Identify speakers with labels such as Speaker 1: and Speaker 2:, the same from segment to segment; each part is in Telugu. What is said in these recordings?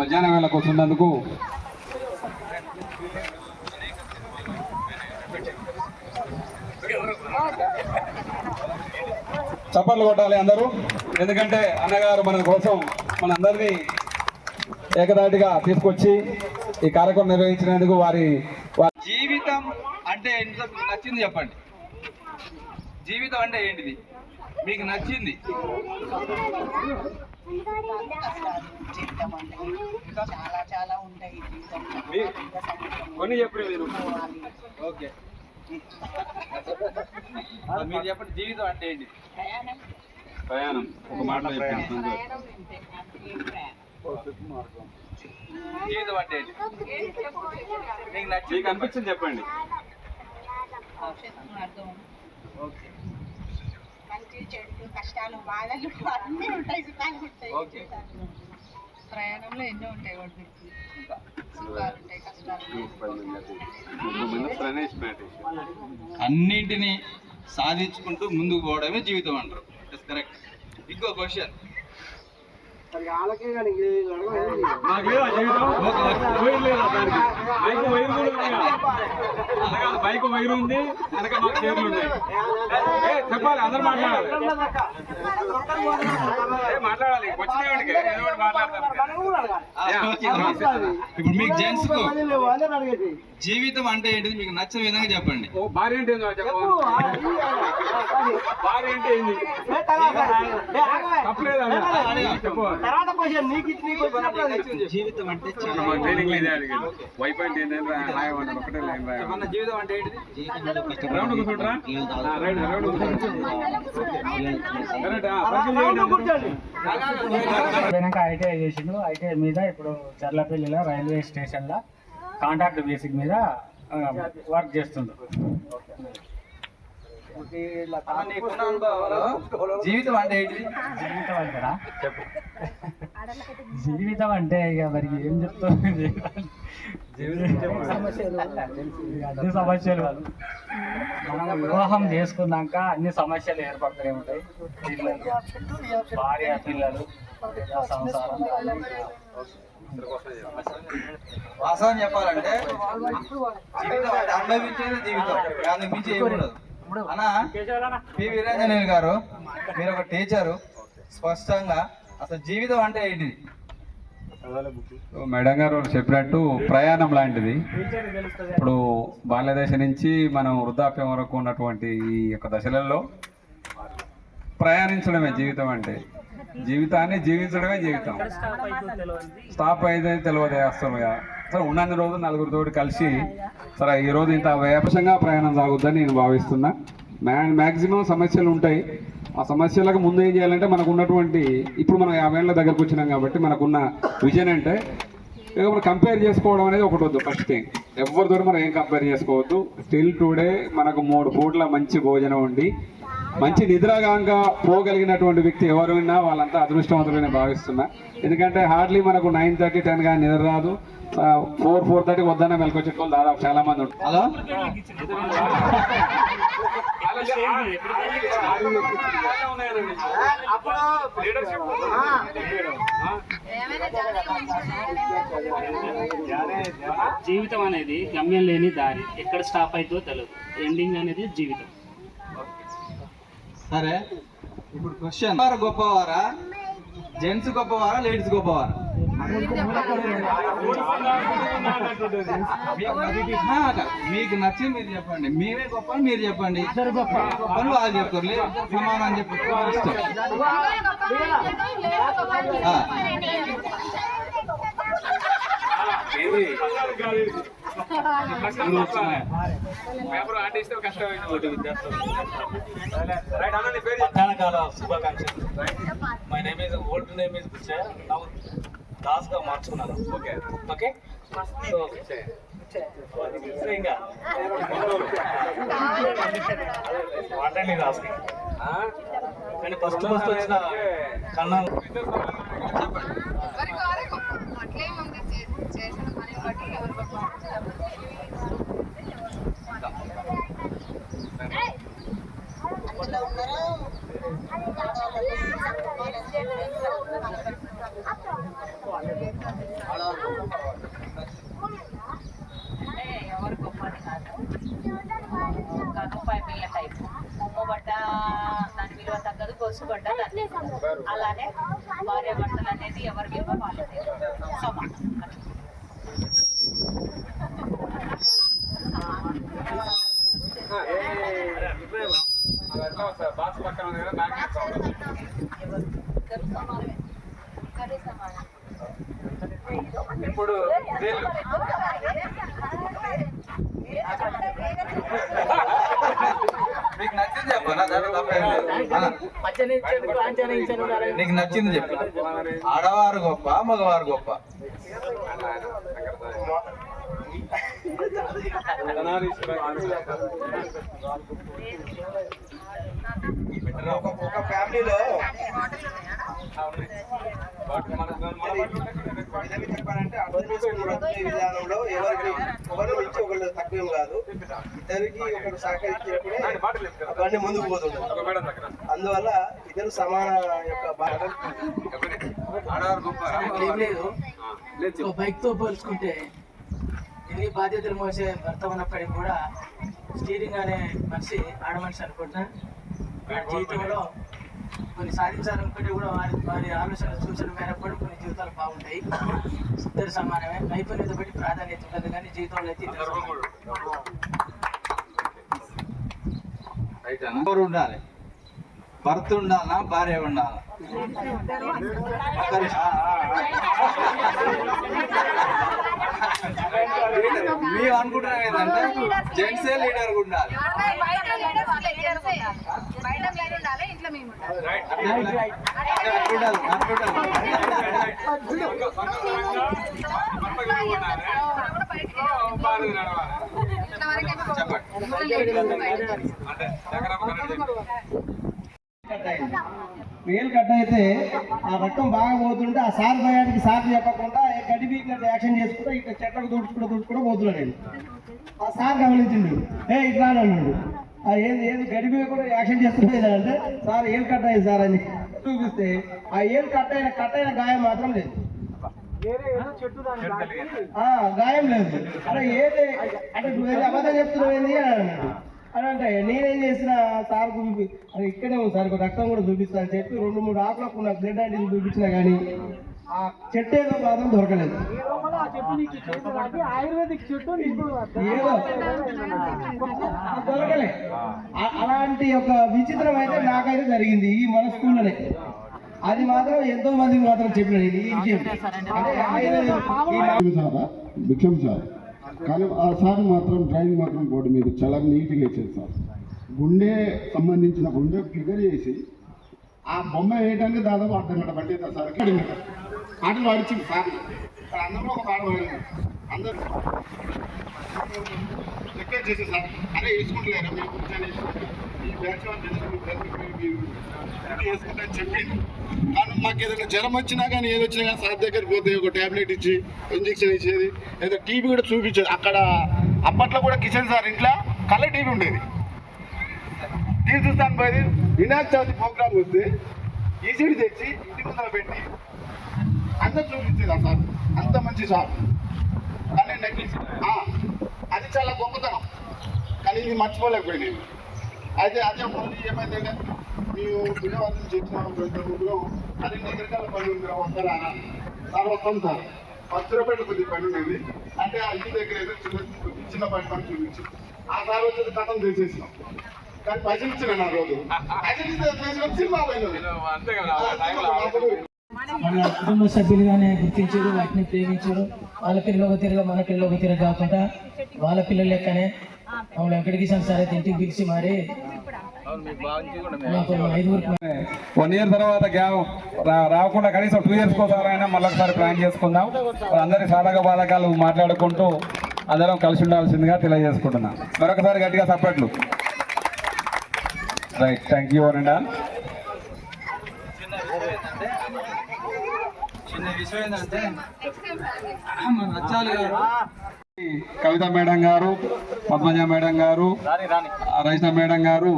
Speaker 1: మధ్యాహ్న వేళకు వస్తున్నందుకు చప్పట్లు కొట్టాలి అందరూ ఎందుకంటే అన్నగారు మన కోసం మనందరినీ ఏకదాటిగా తీసుకొచ్చి ఈ కార్యక్రమం నిర్వహించినందుకు వారి
Speaker 2: జీవితం అంటే నచ్చింది చెప్పండి జీవితం అంటే ఏంటిది మీకు నచ్చింది
Speaker 3: చాలా చాలా ఉంటాయి
Speaker 2: కొన్ని చెప్పండి మీరు ఓకే మీరు చెప్పండి జీవితం అంటే ఏంటి ప్రయాణం ఒక మాట జీవితం అంటే మీకు నచ్చి అనిపించింది చెప్పండి ఓకే
Speaker 4: చెడులు కష్టాలు బాధలు అన్నీ ఉంటాయి సుఖాలు ఉంటాయి ప్రయాణంలో ఎన్నో ఉంటాయి వాటి సుఖాలు
Speaker 2: కష్టాలు అన్నింటినీ సాధించుకుంటూ ముందుకు పోవడమే జీవితం అంటారు కరెక్ట్ ఇంకో క్వశ్చన్ బైక్
Speaker 1: వైరు ఉంది వెనక మాకు చీరలు ఉన్నాయి చెప్పాలి అందరు మాట్లాడాలి మాట్లాడాలి వచ్చిన ఏదో
Speaker 2: ఒకటి ఇప్పుడు మీకు జెంట్స్ జీవితం అంటే ఏంటిది మీకు నచ్చిన విధంగా చెప్పండి
Speaker 1: భార్య అంటే భార్య అంటే ఏంది తప్పలేదు
Speaker 3: చెప్పు తర్వాత నీకు నీకు
Speaker 2: జీవితం అంటే
Speaker 1: ట్రైనింగ్ వై పాయింట్ ఏంటంటే ఒకటే లైన్ రాయమన్న జీవితం అంటే ఏంటి రౌండ్ రైట్ రౌండ్
Speaker 5: వెనక ఐటీఐ చేసిండు ఐటీఐ మీద ఇప్పుడు చర్లపల్లిలో రైల్వే స్టేషన్లో కాంట్రాక్ట్ బేసిక్ మీద వర్క్ చేస్తుండ్రు జీవితం అంటే జీవితం అంటారా చెప్పు జీవితం అంటే ఇక మరి ఏం చెప్తుంది అన్ని సమస్యలు మనం వివాహం చేసుకున్నాక అన్ని సమస్యలు ఏర్పడతాయి ఉంటాయి భార్య పిల్లలు సంసారం
Speaker 2: వాస్తవం చెప్పాలంటే జీవితం అనుభవించేది జీవితం దానికి మించి ఏమి ఉండదు అలా గారు మీరు ఒక టీచరు స్పష్టంగా అసలు జీవితం అంటే ఏంటి
Speaker 1: మేడం గారు చెప్పినట్టు ప్రయాణం లాంటిది ఇప్పుడు బాల్యదశ నుంచి మనం వృద్ధాప్యం వరకు ఉన్నటువంటి ఈ యొక్క దశలలో ప్రయాణించడమే జీవితం అంటే జీవితాన్ని జీవించడమే జీవితం స్టాప్ అయితే తెలియదు అసలుగా సరే ఉన్నన్ని రోజులు నలుగురితోటి కలిసి సరే రోజు ఇంత వేపసంగా ప్రయాణం సాగుద్దని నేను భావిస్తున్నా మ్యాన్ మ్యాక్సిమం సమస్యలు ఉంటాయి ఆ సమస్యలకు ముందు ఏం చేయాలంటే మనకు ఉన్నటువంటి ఇప్పుడు మనం యాభై ఏళ్ళ దగ్గరకు వచ్చినాం కాబట్టి మనకున్న విజన్ అంటే ఇక మనం కంపేర్ చేసుకోవడం అనేది ఒకటి వద్దు ఫస్ట్ థింగ్ ఎవరితో మనం ఏం కంపేర్ చేసుకోవద్దు స్టిల్ టుడే మనకు మూడు పూట్ల మంచి భోజనం ఉండి మంచి నిద్రాగాంగా పోగలిగినటువంటి వ్యక్తి ఎవరు విన్నా వాళ్ళంతా అదృష్టవంతులు నేను భావిస్తున్నా ఎందుకంటే హార్డ్లీ మనకు నైన్ థర్టీ టెన్ కానీ నిద్ర రాదు ఫోర్ ఫోర్ థర్టీ వద్దనే మెలకు వచ్చేటోళ్ళు దాదాపు చాలా మంది ఉంటారు
Speaker 2: జీవితం అనేది గమ్యం లేని దారి ఎక్కడ స్టాప్ అవుతుందో తెలియదు ఎండింగ్ అనేది జీవితం సరే ఇప్పుడు క్వశ్చన్ గొప్పవారా జెంట్స్ గొప్పవారా లేడీస్ గొప్పవారా మీకు నచ్చి మీరు చెప్పండి మేమే గొప్ప మీరు చెప్పండి ఇద్దరు గొప్ప గొప్పలు వాళ్ళు చెప్తారు లేదు సమానం అని చెప్పి my name is old name is Buchcha గా మార్చుకున్నాను ఓకే ఓకే సో ఇంకా కానీ ఫస్ట్ ఫస్ట్ వచ్చిన కన్నా అలానే భార్య భర్తలు అనేది ఎవరి విలువ వాళ్ళది సమానం ఇప్పుడు నీకు నచ్చింది చెప్పి ఆడవారు గొప్ప మగవారు గొప్ప ఫ్యామిలీలో
Speaker 3: చెప్పారంటే విధానంలో ఎవరికి ఒకరు నుంచి ఒకళ్ళు తక్కువ కాదు ఇద్దరికి ఒకరు సహకరించినప్పుడు అవన్నీ ముందుకు పోతుంటారు అందువల్ల ఇద్దరు సమాన యొక్క లేదు బైక్ తో పోల్చుకుంటే ఎన్ని బాధ్యతలు మోసే భర్త ఉన్నప్పటికీ కూడా స్టీరింగ్ అనే మనిషి ఆడ మనిషి అనుకుంటా జీవితంలో కొన్ని సాధించాలనుకుంటే కూడా వారి వారి ఆలోచన సూచన మేరకు కూడా కొన్ని జీవితాలు బాగుంటాయి ఇద్దరు సమానమే నైపుణ్యత బట్టి ప్రాధాన్యత ఉంటుంది కానీ జీవితంలో
Speaker 2: అయితే ఉండాలి భర్త ఉండాలా భార్య ఉండాలా మేము అనుకుంటున్నాం ఏంటంటే జెంట్సే లీడర్ ఉండాలి
Speaker 1: చెప్పండి వేలు కట్ట అయితే ఆ రక్తం బాగా పోతుంటే ఆ సార్ భయానికి సార్ చెప్పకుండా గడ్డి బీకినట్టు యాక్షన్ చేసుకుంటా ఇట్లా చెట్లకు తుడుచుకుంటూ తుడుచుకుంటూ పోతున్నా నేను ఆ సార్ గమనించిండు ఏ ఇట్లా అన్నాడు ఏది ఏది గడిపి కూడా యాక్షన్ చేస్తున్నా అంటే సార్ ఏం కట్ అయింది సార్ అని చూపిస్తే ఆ ఏం కట్ అయిన కట్ అయిన గాయం మాత్రం లేదు గాయం లేదు అంటే ఏది అంటే అబద్ధం చెప్తున్నావు ఏంది అన్నాడు అని అంటే నేనేం చేసిన సార్ అది ఇక్కడే ఉంది సార్ రక్తం కూడా చూపిస్తా అని చెప్పి రెండు మూడు ఆకులకు ఉన్న బ్లడ్ అంటే చూపించినా కానీ ఆ చెట్టు ఏదో మాత్రం దొరకలేదు దొరకలే అలాంటి ఒక విచిత్రం అయితే నాకైతే జరిగింది ఈ మన స్కూల్లోనే అది మాత్రం ఎంతో మందికి మాత్రం చెప్పిన ఈ విషయం అంటే భిక్షం సార్ కానీ ఆ సార్ మాత్రం డ్రాయింగ్ మాత్రం బోర్డు మీద చాలా నీట్గా వేసేది సార్ గుండె సంబంధించిన గుండె ఫిగర్ చేసి ఆ బొమ్మ వేయడానికి దాదాపు అర్థం గంట పట్టేది సార్ ఆటలు ఆడించింది సార్ అందరూ ఒక పాట పోయింది అందరూ రిక్వెస్ట్ సార్ అదే వేసుకుంటలేరా మీరు చెప్పి మాకు ఏదైనా జ్వరం వచ్చినా కానీ ఏది వచ్చినా కానీ సార్ దగ్గరికి పోతే ఒక ట్యాబ్లెట్ ఇచ్చి ఇంజక్షన్ ఇచ్చేది లేదా టీవీ కూడా చూపించేది అక్కడ అప్పట్లో కూడా కిషన్ సార్ ఇంట్లో కళ్ళ టీవీ ఉండేది టీవీ చూస్తాను పోయేది వినాయక చవితి ప్రోగ్రామ్ వస్తే ఈసీడి తెచ్చి ఇంటి ముందర పెట్టి అంత చూపించేది సార్ అంత మంచి సార్ కానీ అది చాలా గొప్పతనం కానీ ఇది మర్చిపోలేకపోయింది అయితే అదే పనులు ఏమైతే మేము విజయవాడలో చేసినాము ఊళ్ళో అనేక రకాల పనులు వస్తారా తర్వాత వస్తాను పచ్చిరపేట కొద్ది పని ఉంది అంటే ఆ ఇంటి దగ్గర ఏదో చిన్న చిన్న పని పని చూపించి ఆ సార్ వచ్చేది కథం చేసేసినాం కానీ పైసలు ఇచ్చిన రోజు సినిమా
Speaker 6: కుటుంబ సభ్యులుగానే గుర్తించారు వాటిని ప్రేమించారు వాళ్ళ పిల్లలకు తిరగ మన పిల్లలకు తిరగ కాకుండా వాళ్ళ పిల్లలు లెక్కనే అవును ఎక్కడికి ఇంటికి పిలిచి మరి
Speaker 1: వన్ ఇయర్ తర్వాత రాకుండా కనీసం టూ ఇయర్స్ కోసారైనా మళ్ళొకసారి ప్లాన్ చేసుకుందాం అందరి సాధక బాధకాలు మాట్లాడుకుంటూ అందరం కలిసి ఉండాల్సిందిగా తెలియజేసుకుంటున్నాం మరొకసారి గట్టిగా సపరేట్లు రైట్ థ్యాంక్ యూ అనండి చిన్న విషయం ఏంటంటే మన గారు కవిత మేడం గారు పద్మజ మేడం గారు రచన మేడం గారు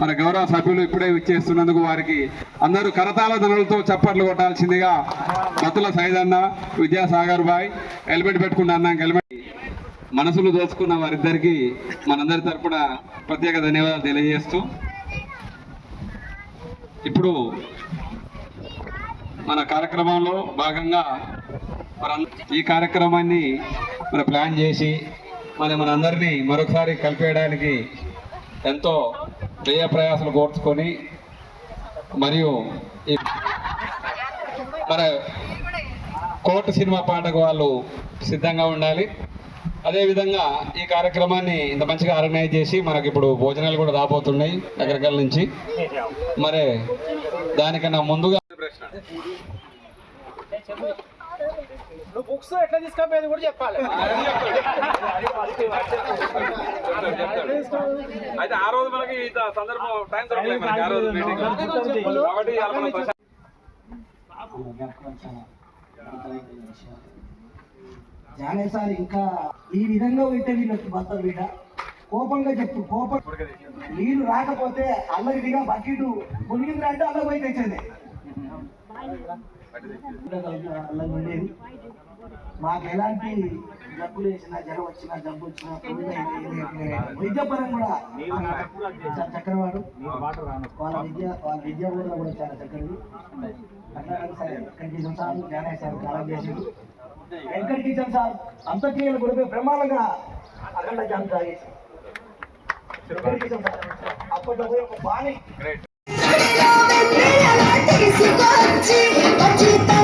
Speaker 1: మన గౌరవ సభ్యులు ఇప్పుడే విచ్చేస్తున్నందుకు వారికి అందరూ కరతాల ధనులతో చప్పట్లు కొట్టాల్సిందిగా బతుల సైదన్న విద్యాసాగర్ బాయ్ హెల్మెట్ పెట్టుకున్న అన్నాక హెల్మెట్ మనసులు దోచుకున్న వారిద్దరికి మనందరి తరపున ప్రత్యేక ధన్యవాదాలు తెలియజేస్తూ ఇప్పుడు మన కార్యక్రమంలో భాగంగా ఈ కార్యక్రమాన్ని మన ప్లాన్ చేసి మరి మనందరినీ మరొకసారి కలిపేయడానికి ఎంతో వ్యయ ప్రయాసాలు కోర్చుకొని మరియు మన కోర్టు సినిమా పాటకు వాళ్ళు సిద్ధంగా ఉండాలి అదేవిధంగా ఈ కార్యక్రమాన్ని ఇంత మంచిగా ఆర్గనైజ్ చేసి మనకి ఇప్పుడు భోజనాలు కూడా రాబోతున్నాయి రకరకాల నుంచి మరి దానికన్నా ముందుగా ప్రశ్న నువ్వు బుక్స్ ఎట్లా తీసుకోపోయేది కూడా చెప్పాలి
Speaker 7: అయితే ఆ రోజు మనకి సందర్భం టైం దొరకలేదు మనకి సార్ ఇంకా ఈ విధంగా ఉంటే వీళ్ళకి భర్త బిడ్డ కోపంగా చెప్తూ కోపం నీళ్ళు రాకపోతే అల్లరిదిగా బకెట్ మునిగింది అంటే అల్లరి పోయి తెచ్చేది మాకు ఎలాంటి జబ్బులు వేసినా జ్వరం వచ్చినా జబ్బు వచ్చినా వైద్యపరం కూడా చక్రవాడు వాళ్ళ విద్య వాళ్ళ విద్య కూడా కూడా చాలా చక్కది సార్ జ్ఞానయ్య సార్ కాలం చేసిండు సార్ అంత్యక్రియలు కూడా బ్రహ్మాండంగా అఖండ జామ తాగేసి ఒక బాణి
Speaker 8: Esse corte, corte tá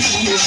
Speaker 9: to you.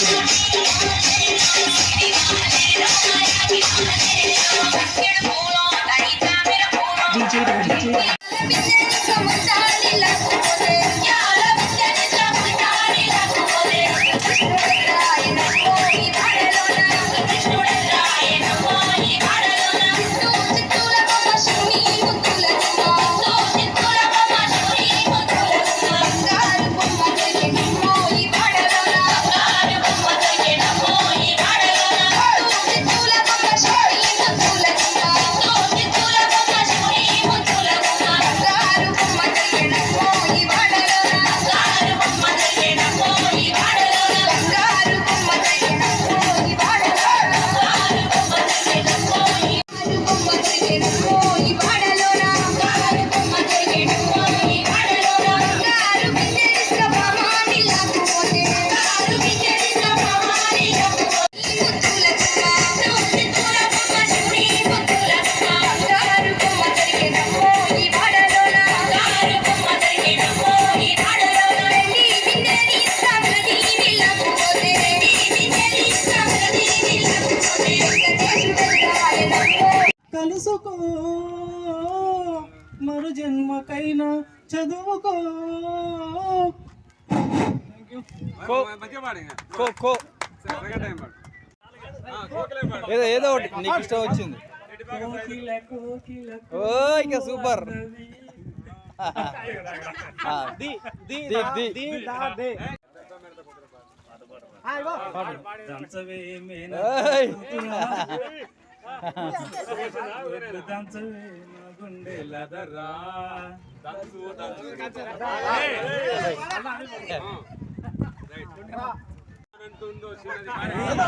Speaker 9: కలుసుకో మరు జన్మకైనా చదువుకో ఏదో ఏదో ఒకటి నీకు ఇష్టం వచ్చింది ఓ ఇంకా సూపర్ దంచవేమేనా నువ్వేం అంటుందో చిన్నదో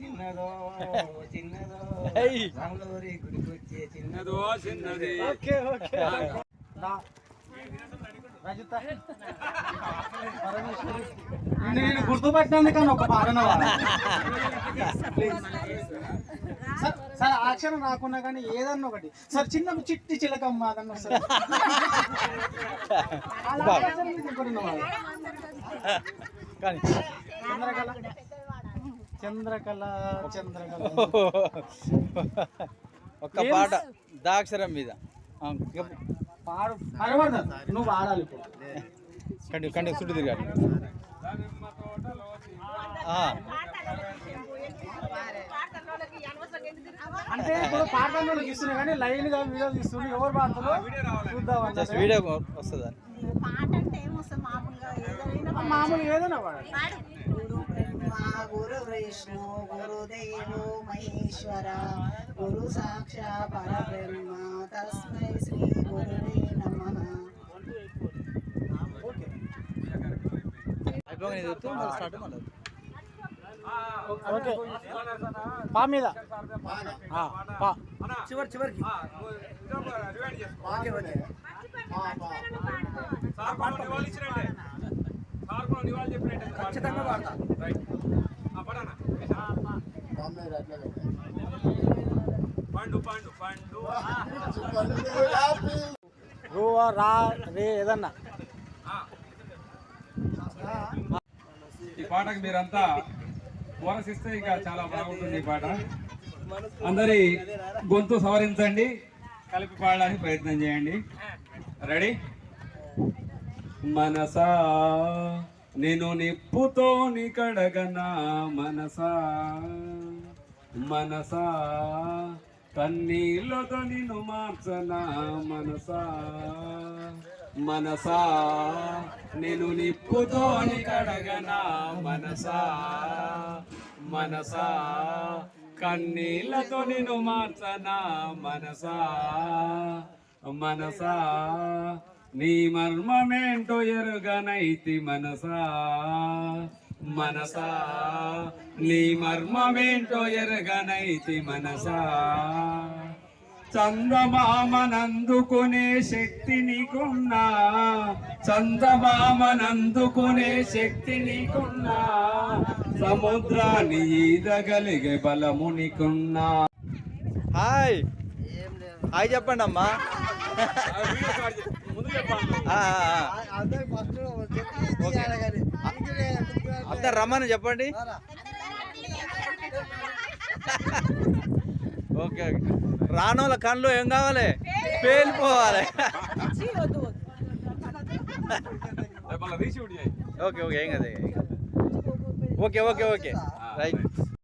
Speaker 9: చిన్నదో చిన్నదో చిన్నది నేను గుర్తుపట్టినందుకు ఒక పాలన సార్ ఆక్షణం రాకుండా కానీ ఏదన్న ఒకటి సార్ చిన్న చిట్టి చిలకం మాదన్న సార్ చంద్రకళ చంద్రకళ చంద్రకళ ఒక్క పాట దాక్షరం మీద నువ్వు ఆడాలి కండి కండి చుట్టూ తిరగాలి అంటే ఇప్పుడు పాటలు ఇస్తున్నా కానీ లైన్ గా వీడియో తీస్తున్నారు ఎవరు పాడతారో చూద్దాం వీడియో వస్తుందా పాట అంటే ఏమొస్తుంది మామూలుగా ఏదైనా మామూలుగా గురు విష్ణు గురుదేవో మహేశ్వర గురు సాక్షా పరబ్రహ్మ తస్మై శ్రీ అడ్వాన్స్ చెప్తూ మళ్ళీ స్టార్ట్ పా మీద చివరి చివరికి ఖచ్చితంగా వాడతా పండు పండు పండు రా రే ఏదన్నా పాటకు మీరంతా కోరస్ ఇంకా చాలా బాగుంటుంది ఈ పాట అందరి గొంతు సవరించండి కలిపి పాడడానికి ప్రయత్నం చేయండి రెడీ మనసా నేను నిప్పుతో నికడగనా మనసా మనసా తన్నీళ్ళతో నిన్ను మార్చనా మనసా మనసా నేను నిప్పుతోని కడగనా మనసా మనసా కన్నీళ్లతో నేను మార్చనా మనసా మనసా నీ మర్మమేంటో ఎరుగనైతి మనసా మనసా నీ మర్మమేంటో ఎరుగనైతి మనసా చందమామనందుకునే శక్తి నీకున్నా చందమామనందుకునే శక్తి నీకున్నా సముద్రాన్ని ఈదగలిగే బలము నీకున్నా హాయ్ హాయ్ చెప్పండి అమ్మా అంత రమ్మని చెప్పండి ఓకే ఓకే రానోళ్ళ కళ్ళు ఏం కావాలి పేలిపోవాలి ఓకే ఓకే ఏం కదా ఓకే ఓకే ఓకే రైట్